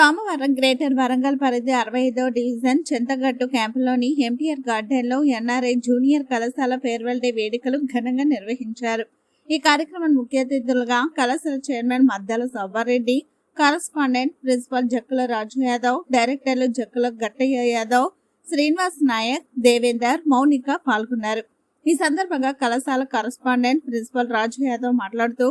సోమవారం గ్రేటర్ వరంగల్ పరిధి అరవై ఐదో డివిజన్ చింతగట్టు క్యాంపులోని ఎంటీఆర్ గార్డెన్లో ఎన్ఆర్ఐ జూనియర్ కళాశాల ఫేర్వెల్ డే వేడుకలు ఘనంగా నిర్వహించారు. ఈ కార్యక్రమం ముఖ్య అతిథులుగా కళాశాల chairman Maddala Subbareddy correspondent principal Jakkula Raju Yadav డైరెక్టర్లు జక్కుల గట్టయ్య యాదవ్ శ్రీనివాస్ నాయక్ దేవేందర్ మౌనిక పాల్గొన్నారు. ఈ సందర్భంగా కళాశాల కరస్పాండెంట్ ప్రిన్సిపల్ రాజు యాదవ్ మాట్లాడుతూ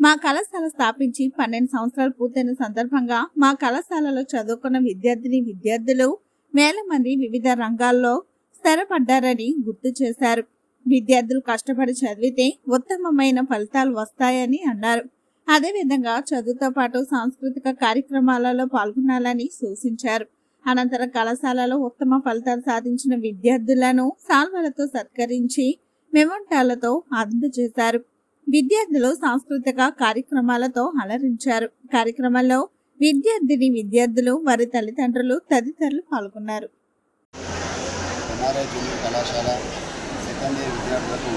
మా కళాశాల స్థాపించి పన్నెండు సంవత్సరాలు పూర్తయిన సందర్భంగా మా కళాశాలలో చదువుకున్న విద్యార్థిని విద్యార్థులు వేల మంది వివిధ రంగాల్లో స్థిరపడ్డారని గుర్తు చేశారు. విద్యార్థులు కష్టపడి చదివితే ఉత్తమమైన ఫలితాలు వస్తాయని అన్నారు. అదేవిధంగా చదువుతో పాటు సాంస్కృతిక కార్యక్రమాలలో పాల్గొనాలని సూచించారు. అనంతరం కళాశాలలో ఉత్తమ ఫలితాలు సాధించిన విద్యార్థులను సాల్వలతో సత్కరించి మెమోంటాలతో అందజేశారు విద్యార్థులు సాంస్కృతిక కార్యక్రమాలతో అలరించారు. కార్యక్రమంలో విద్యార్థిని విద్యార్థులు వారి తల్లిదండ్రులు తదితరులు పాల్గొన్నారు. కళాశాల సెకండ్ ఇయర్ విద్యార్థులకు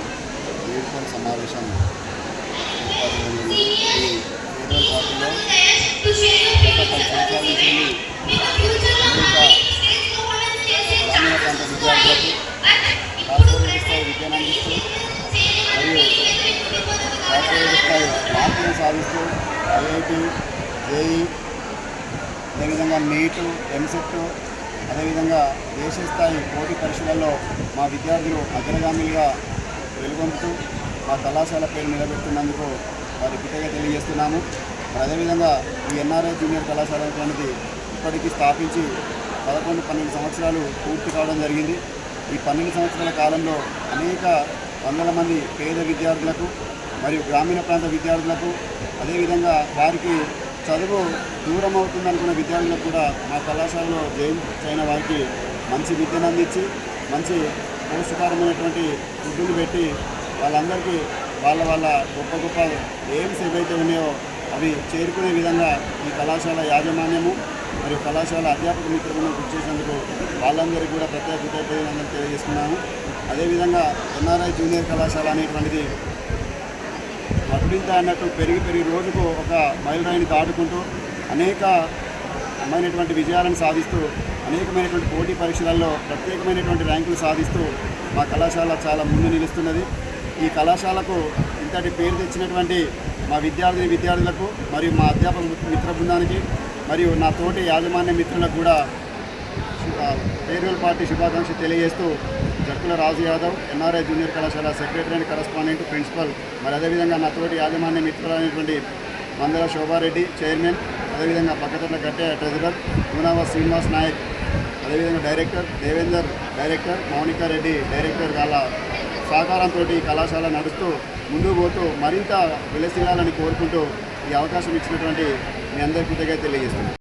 సమావేశం ఏర్పాటు పార్టీలో ఐఐటి జేఈ అదేవిధంగా నీటు ఎంసెట్ అదేవిధంగా దేశ స్థాయి పోటీ పరీక్షలలో మా విద్యార్థులు అగ్రగామిలుగా వెలుగొందుతూ మా కళాశాల పేరు నిలబెట్టినందుకు వారి కృతజ్ఞత తెలియజేస్తున్నాము. అదేవిధంగా ఈ ఎన్ఆర్ఐ జూనియర్ కళాశాల అనేది ఇప్పటికీ స్థాపించి పదకొండు పన్నెండు సంవత్సరాలు పూర్తి కావడం జరిగింది. ఈ పన్నెండు సంవత్సరాల కాలంలో అనేక వందల మంది పేద విద్యార్థులకు మరియు గ్రామీణ ప్రాంత విద్యార్థులకు అదేవిధంగా వారికి చదువు దూరం అవుతుందనుకున్న విద్యార్థులకు కూడా మా కళాశాలలో జైన్ అయిన వారికి మంచి విద్యను అందించి మంచి పౌష్టికారమైనటువంటి ఫుడ్డులు పెట్టి వాళ్ళందరికీ వాళ్ళ వాళ్ళ గొప్ప గొప్ప ఎయిమ్స్ ఏవైతే ఉన్నాయో అవి చేరుకునే విధంగా ఈ కళాశాల యాజమాన్యము మరియు కళాశాల అధ్యాపక మిత్రులను గుర్తు చేసేందుకు వాళ్ళందరికీ కూడా ప్రత్యేక కృతజ్ఞతలు తెలియజేస్తున్నాము అదేవిధంగా ఎన్ఆర్ఐ జూనియర్ కళాశాల అనేటువంటిది అభివృద్ధి అన్నట్టు పెరిగి పెరిగి రోజుకు ఒక మైలురాయిని దాటుకుంటూ అనేక అమైనటువంటి విజయాలను సాధిస్తూ అనేకమైనటువంటి పోటీ పరీక్షలలో ప్రత్యేకమైనటువంటి ర్యాంకులు సాధిస్తూ మా కళాశాల చాలా ముందు నిలుస్తున్నది. ఈ కళాశాలకు ఇంతటి పేరు తెచ్చినటువంటి మా విద్యార్థిని విద్యార్థులకు మరియు మా అధ్యాపక మిత్ర బృందానికి మరియు నా తోటి యాజమాన్య మిత్రులకు కూడా ఫేర్వెల్ పార్టీ శుభాకాంక్షలు తెలియజేస్తూ జక్కుల రాజు యాదవ్ ఎన్ఆర్ఐ జూనియర్ కళాశాల సెక్రటరీ అండ్ కరస్పాండెంట్ ప్రిన్సిపల్ మరి అదేవిధంగా నా తోటి యాజమాన్య మిత్రులైనటువంటి మందల శోభారెడ్డి చైర్మన్ అదేవిధంగా పక్కతట్ల గట్టె ట్రెజరర్ నూనావా శ్రీనివాస్ నాయక్ అదేవిధంగా director Devender director Mounika Reddy director వాళ్ళ సహకారంతో ఈ కళాశాల నడుస్తూ ముందుకు పోతూ మరింత విలసిల్లాలని కోరుకుంటూ ఈ అవకాశం ఇచ్చినటువంటి మీ అందరికీ కృతజ్ఞత తెలియజేస్తున్నాను.